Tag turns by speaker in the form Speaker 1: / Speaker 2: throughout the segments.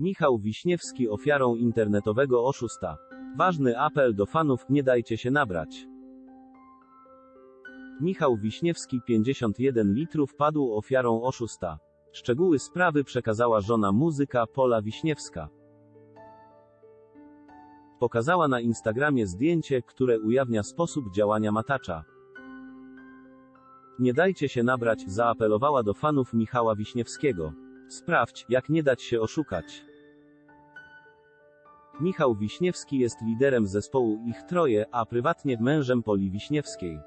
Speaker 1: Michał Wiśniewski ofiarą internetowego oszusta. Ważny apel do fanów, nie dajcie się nabrać. Michał Wiśniewski 51 litrów padł ofiarą oszusta. Szczegóły sprawy przekazała żona muzyka Pola Wiśniewska. Pokazała na Instagramie zdjęcie, które ujawnia sposób działania matacza. Nie dajcie się nabrać, zaapelowała do fanów Michała Wiśniewskiego. Sprawdź, jak nie dać się oszukać. Michał Wiśniewski jest liderem zespołu Ich Troje, a prywatnie mężem Poli Wiśniewskiej.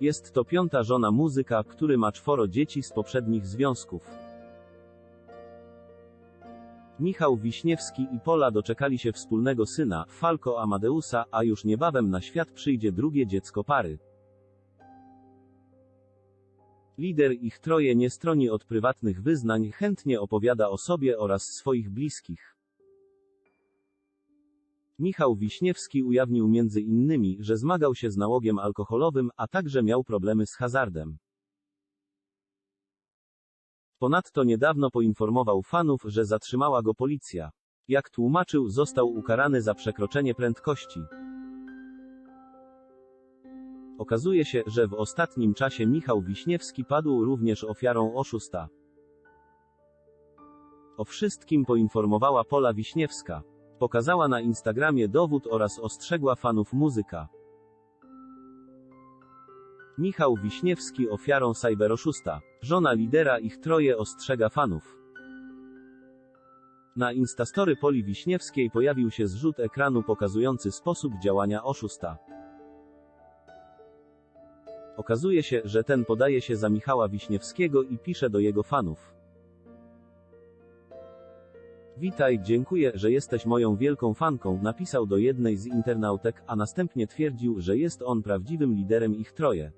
Speaker 1: Jest to piąta żona muzyka, który ma czworo dzieci z poprzednich związków. Michał Wiśniewski i Pola doczekali się wspólnego syna, Falco Amadeusa, a już niebawem na świat przyjdzie drugie dziecko pary. Lider ich troje nie stroni od prywatnych wyznań, chętnie opowiada o sobie oraz swoich bliskich. Michał Wiśniewski ujawnił między innymi, że zmagał się z nałogiem alkoholowym, a także miał problemy z hazardem. Ponadto niedawno poinformował fanów, że zatrzymała go policja. Jak tłumaczył, został ukarany za przekroczenie prędkości. Okazuje się, że w ostatnim czasie Michał Wiśniewski padł również ofiarą oszusta. O wszystkim poinformowała Pola Wiśniewska. Pokazała na Instagramie dowód oraz ostrzegła fanów muzyka. Michał Wiśniewski ofiarą cyberoszusta. Żona lidera ich troje ostrzega fanów. Na Instastory Poli Wiśniewskiej pojawił się zrzut ekranu pokazujący sposób działania oszusta. Okazuje się, że ten podaje się za Michała Wiśniewskiego i pisze do jego fanów. Witaj, dziękuję, że jesteś moją wielką fanką, napisał do jednej z internautek, a następnie twierdził, że jest on prawdziwym liderem ich troje.